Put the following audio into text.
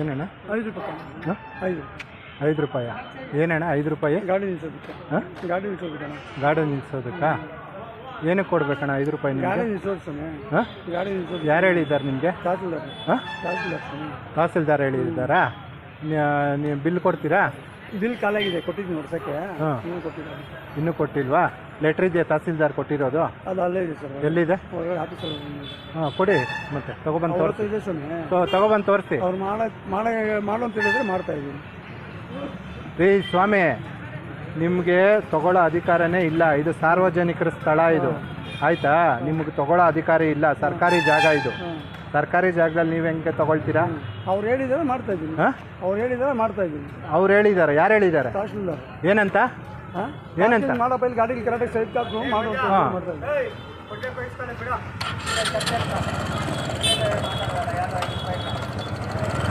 ಏನಣ್ಣ ಐದು ರೂಪಾಯಿ. ಹಾಂ? ಐದು. ಐದು ರೂಪಾಯ. ಏನಣ್ಣ ಐದು ರೂಪಾಯಿ? ಗಾಡಿ ನಿಲ್ಸೋದಕ್ಕೆ. ಹಾಂ? ಗಾಡಿ ನಿಲ್ಸೋದಕ್ಕೆ ಗಾಡಿ ನಿಲ್ಸೋದಕ್ಕಾ? ಏನಕ್ಕೆ ಕೊಡ್ಬೇಕಣ್ಣ ಐದು ರೂಪಾಯಿ ಗಾಡಿ ನಿಮಗೆ ನಿಲ್ಸೋದು ಸ್ವಾಮಿ ಹಾಂ? ಗಾಡಿ ನಿಲ್ಸೋದು ಯಾರು ಹೇಳಿದ್ದಾರೆ ನಿಮಗೆ? ತಹಸೀಲ್ದಾರ್. ಹಾಂ? ತಹಸೀಲ್ದಾರ್ ಸ್ವಾಮಿ ತಹಸೀಲ್ದಾರ್ ಹೇಳಿದ್ದಾರಾ? ನೀವು ಬಿಲ್ ಕೊಡ್ತೀರಾ? ಬಿಲ್ ಕಾಲಾಗಿದೆ ಕೊಟ್ಟಿದ್ದೀನಿ ನೋಡ್ಸಕ್ಕೆ ಹಾಂ. ಇನ್ನೂ ಕೊಟ್ಟಿದ್ದಾರೆ ಇನ್ನೂ ಕೊಟ್ಟಿಲ್ವಾ? ಲೆಟ್ರ್ ಇದೆಯಾ ತಹಸೀಲ್ದಾರ್ ಕೊಟ್ಟಿರೋದು? ಅದು ಅಲ್ಲೇ ಇದೆ ಸರ್. ಎಲ್ಲಿದೆ? ಹೊರಗಡೆ ಆಫೀಸಲ್ಲಿ ಹಾಂ ಕೊಡಿ ಮತ್ತೆ ತಗೊಬಂದು ತೋರಿಸಿ. ಇದೆ ಸ್ವಾಮಿ. ತಗೊಬಂದು ತೋರಿಸಿ. ಅವ್ರು ಮಾಡೋ ಮಾಡೋ ಮಾಡು ಅಂತ ಹೇಳಿದ್ರೆ ಮಾಡ್ತಾ ಇದ್ದೀನಿ. ರೀ ಸ್ವಾಮಿ ನಿಮಗೆ ತಗೊಳ್ಳೋ ಅಧಿಕಾರನೇ ಇಲ್ಲ. ಇದು ಸಾರ್ವಜನಿಕರ ಸ್ಥಳ ಇದು. ಆಯ್ತಾ? ನಿಮಗೆ ತಗೊಳ್ಳೋ ಅಧಿಕಾರ ಇಲ್ಲ. ಸರ್ಕಾರಿ ಜಾಗ ಇದು. ಸರ್ಕಾರಿ ಜಾಗದಲ್ಲಿ ನೀವು ಹೆಂಗೆ ತಗೊಳ್ತೀರಾ? ಅವ್ರು ಹೇಳಿದಾರೆ ಮಾಡ್ತಾ ಇದ್ದೀನಿ. ಹಾಂ? ಅವ್ರು ಹೇಳಿದಾರೆ ಮಾಡ್ತಾ ಇದ್ದೀನಿ. ಅವ್ರು ಹೇಳಿದ್ದಾರೆ. ಯಾರು ಹೇಳಿದ್ದಾರೆ? ಏನಂತ? ಏನಂತ? ಮಾಡಪ್ಪ ಇಲ್ಲಿ ಗಾಡಿಗೆ ಕರೆಕ್ಟಾಗಿ ಸೈಡ್ ಮಾಡೋ ಮಾಡು ಅಂತ ಹಾಂ. ಮಾಡ್ತಾ ಇದ್ದೀನಿ